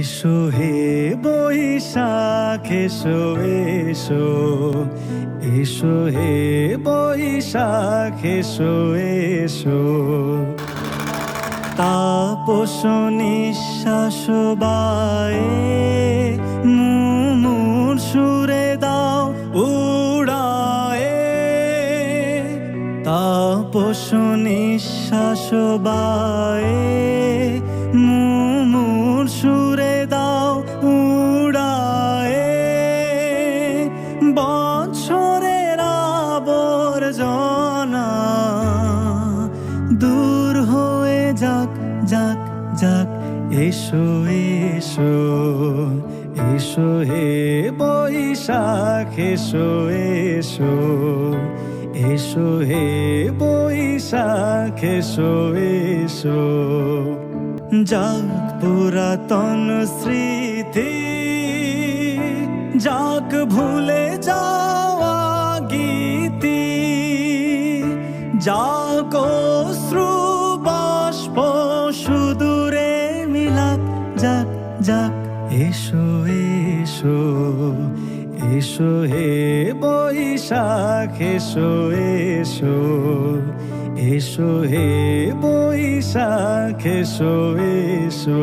এসো হে বৈশাখ, এসো এসো। এসো হে বৈশাখ, এসো এসো। তাপস নিঃশ্বাস বায়ে, মুমুর সুরে দাও, উড়ায়ে। তাপস নিঃশ্বাস বায়ে মুমুর আবর্জনা দূর হয়ে যাক যাক যাক, এসো এসো এসো হে বৈশাখ, এসো এসো এসো হে বৈশাখ, এসো এসো। যাক পুরাতন স্মৃতি, যাক ভুলে যাওয়া যাক অশ্রু বাষ্প, সুদূরে মিলাক যাক যাক, এসো এসো এসো হে বৈশাখ, এসো এসো এসো হে বৈশাখ, এসো এসো।